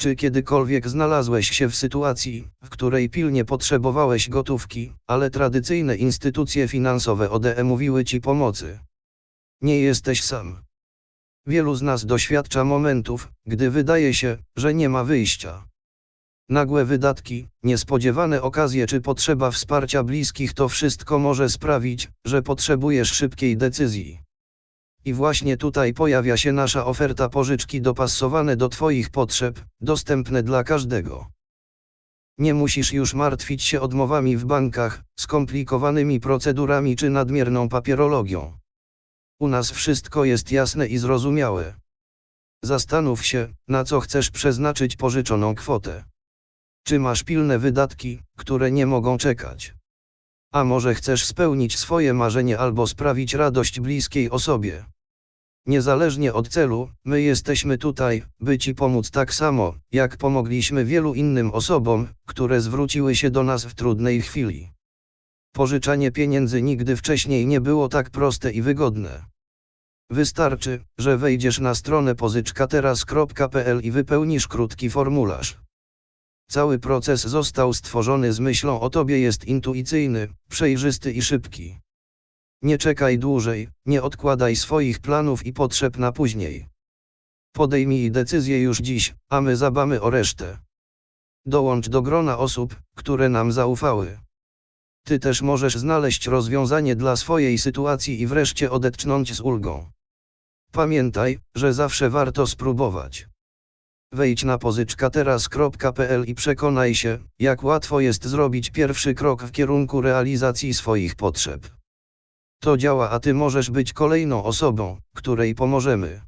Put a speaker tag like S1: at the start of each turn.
S1: Czy kiedykolwiek znalazłeś się w sytuacji, w której pilnie potrzebowałeś gotówki, ale tradycyjne instytucje finansowe ODE mówiły ci pomocy? Nie jesteś sam. Wielu z nas doświadcza momentów, gdy wydaje się, że nie ma wyjścia. Nagłe wydatki, niespodziewane okazje czy potrzeba wsparcia bliskich to wszystko może sprawić, że potrzebujesz szybkiej decyzji. I właśnie tutaj pojawia się nasza oferta pożyczki dopasowane do Twoich potrzeb, dostępne dla każdego. Nie musisz już martwić się odmowami w bankach, skomplikowanymi procedurami czy nadmierną papierologią. U nas wszystko jest jasne i zrozumiałe. Zastanów się, na co chcesz przeznaczyć pożyczoną kwotę. Czy masz pilne wydatki, które nie mogą czekać? A może chcesz spełnić swoje marzenie albo sprawić radość bliskiej osobie? Niezależnie od celu, my jesteśmy tutaj, by Ci pomóc tak samo, jak pomogliśmy wielu innym osobom, które zwróciły się do nas w trudnej chwili. Pożyczanie pieniędzy nigdy wcześniej nie było tak proste i wygodne. Wystarczy, że wejdziesz na stronę pożyczkateraz.pl i wypełnisz krótki formularz. Cały proces został stworzony z myślą o Tobie jest intuicyjny, przejrzysty i szybki. Nie czekaj dłużej, nie odkładaj swoich planów i potrzeb na później. Podejmij decyzję już dziś, a my zabamy o resztę. Dołącz do grona osób, które nam zaufały. Ty też możesz znaleźć rozwiązanie dla swojej sytuacji i wreszcie odetchnąć z ulgą. Pamiętaj, że zawsze warto spróbować. Wejdź na pożyczkateraz.pl i przekonaj się, jak łatwo jest zrobić pierwszy krok w kierunku realizacji swoich potrzeb. To działa, a ty możesz być kolejną osobą, której pomożemy.